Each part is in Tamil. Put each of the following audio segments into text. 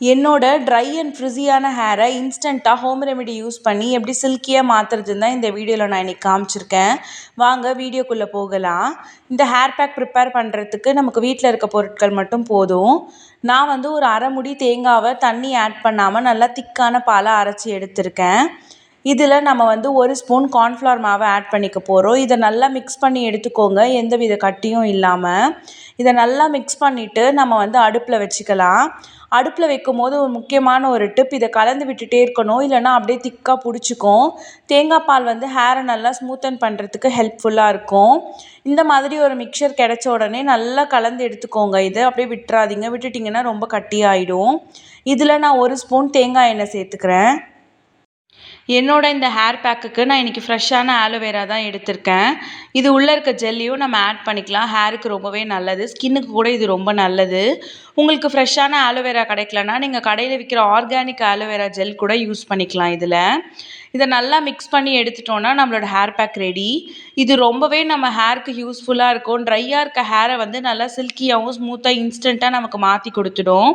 என்னோட ட்ரை அண்ட் ஃப்ரிஸியான ஹேரை இன்ஸ்டண்ட்டாக ஹோம் ரெமெடி யூஸ் பண்ணி எப்படி சில்கியாக மாற்றுறதுன்னு தான் இந்த வீடியோவில் நான் இன்றைக்கி காமிச்சிருக்கேன். வாங்க வீடியோக்குள்ளே போகலாம். இந்த ஹேர் பேக் ப்ரிப்பேர் பண்ணுறதுக்கு நமக்கு வீட்டில் இருக்க பொருட்கள் மட்டும் போதும். நான் வந்து ஒரு அரை முடி தேங்காவை தண்ணி ஆட் பண்ணாமல் நல்லா திக்கான பாலை அரைச்சி எடுத்திருக்கேன். இதில் நம்ம வந்து ஒரு ஸ்பூன் கார்ன்ஃப்ளவர் மாவை ஆட் பண்ணிக்க போகிறோம் இதை நல்லா மிக்ஸ் பண்ணி எடுத்துக்கோங்க. எந்த வித கட்டியும் இல்லாமல் இதை நல்லா மிக்ஸ் பண்ணிவிட்டு நம்ம வந்து அடுப்பில் வச்சுக்கலாம். அடுப்பில் வைக்கும் போது ஒரு முக்கியமான ஒரு டிப் இதை கலந்து விட்டுட்டே இருக்கணும். இல்லைனா அப்படியே திக்காக பிடிச்சிக்கும். தேங்காய் பால் வந்து ஹேரை நல்லா ஸ்மூத்தன் பண்ணுறதுக்கு ஹெல்ப்ஃபுல்லாக இருக்கும். இந்த மாதிரி ஒரு மிக்சர் கிடைச்ச உடனே நல்லா கலந்து எடுத்துக்கோங்க இது. அப்படியே விட்டுறாதீங்க. விட்டுட்டிங்கன்னா ரொம்ப கட்டியாயிடும். இதில் நான் ஒரு ஸ்பூன் தேங்காய் எண்ணெய் சேர்த்துக்கிறேன். என்னோட இந்த ஹேர் பேக்குக்கு நான் இன்றைக்கி ஃப்ரெஷ்ஷான ஆலோவேரா தான் எடுத்திருக்கேன். இது உள்ளே இருக்க ஜெல்லையும் நம்ம ஆட் பண்ணிக்கலாம். ஹேருக்கு ரொம்பவே நல்லது. ஸ்கின்னுக்கு கூட இது ரொம்ப நல்லது. உங்களுக்கு ஃப்ரெஷ்ஷான ஆலோவேரா கிடைக்கலனா நீங்கள் கடையில் விற்கிற ஆர்கானிக் ஆலோவேரா ஜெல் கூட யூஸ் பண்ணிக்கலாம் இதில். இதை நல்லா மிக்ஸ் பண்ணி எடுத்துட்டோன்னா நம்மளோட ஹேர் பேக் ரெடி இது ரொம்பவே நம்ம ஹேருக்கு யூஸ்ஃபுல்லாக இருக்கும். ட்ரையாக இருக்க ஹேரை வந்து நல்லா சில்கியாகவும் ஸ்மூத்தாக இன்ஸ்டண்ட்டாக நமக்கு மாற்றி கொடுத்துடும்.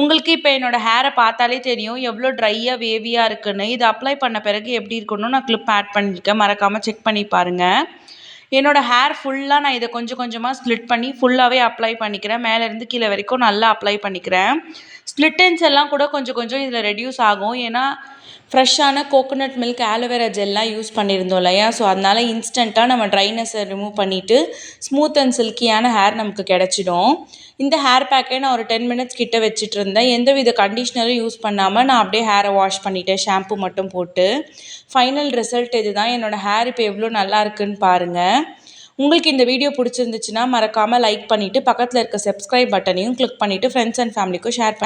உங்களுக்கு இப்போ என்னோடய ஹேரை பார்த்தாலே தெரியும் எவ்வளோ ட்ரையாக வேவியாக இருக்குன்னு. இது அப்ளை பண்ண பிறகு எப்படி இருக்கணும் நான் கிளிப் ஆட் பண்ணியிருக்கேன். மறக்காமல் செக் பண்ணி பாருங்கள் என்னோடய ஹேர் ஃபுல்லாக நான் இதை கொஞ்சம் கொஞ்சமாக ஸ்ப்ளிட் பண்ணி ஃபுல்லாகவே அப்ளை பண்ணிக்கிறேன். மேலேருந்து கீழே வரைக்கும் நல்லா அப்ளை பண்ணிக்கிறேன். ஸ்ப்ளிட்டன்ஸ் எல்லாம் கூட கொஞ்சம் கொஞ்சம் இதில் ரெடியூஸ் ஆகும். ஏன்னா ஃப்ரெஷ்ஷான கோகோனட் மில்க் ஆலோவேரா ஜெல்லாம் யூஸ் பண்ணியிருந்தோம் இல்லையா? ஸோ அதனால் இன்ஸ்டண்ட்டாக நம்ம ட்ரைனஸை ரிமூவ் பண்ணிவிட்டு ஸ்மூத் அண்ட் சில்கியான ஹேர் நமக்கு கிடச்சிடும். இந்த ஹேர் பேக்கை நான் ஒரு டென் மினிட்ஸ் கிட்ட வச்சுட்டு இருந்தேன். எந்த வித கண்டிஷ்னரும் யூஸ் பண்ணாமல் நான் அப்படியே ஹேரை வாஷ் பண்ணிவிட்டேன் ஷாம்பு மட்டும் போட்டு. ஃபைனல் ரிசல்ட் இது தான் என்னோடய ஹேர் இப்போ எவ்வளோ நல்லா இருக்குன்னு பாருங்கள் உங்களுக்கு இந்த வீடியோ பிடிச்சிருந்துச்சுன்னா மறக்காமல் லைக் பண்ணிவிட்டு பக்கத்தில் இருக்க சப்ஸ்கிரைப் பட்டனையும் கிளிக் பண்ணிவிட்டு ஃப்ரெண்ட்ஸ் அண்ட் ஃபேமிலிக்கும் ஷேர்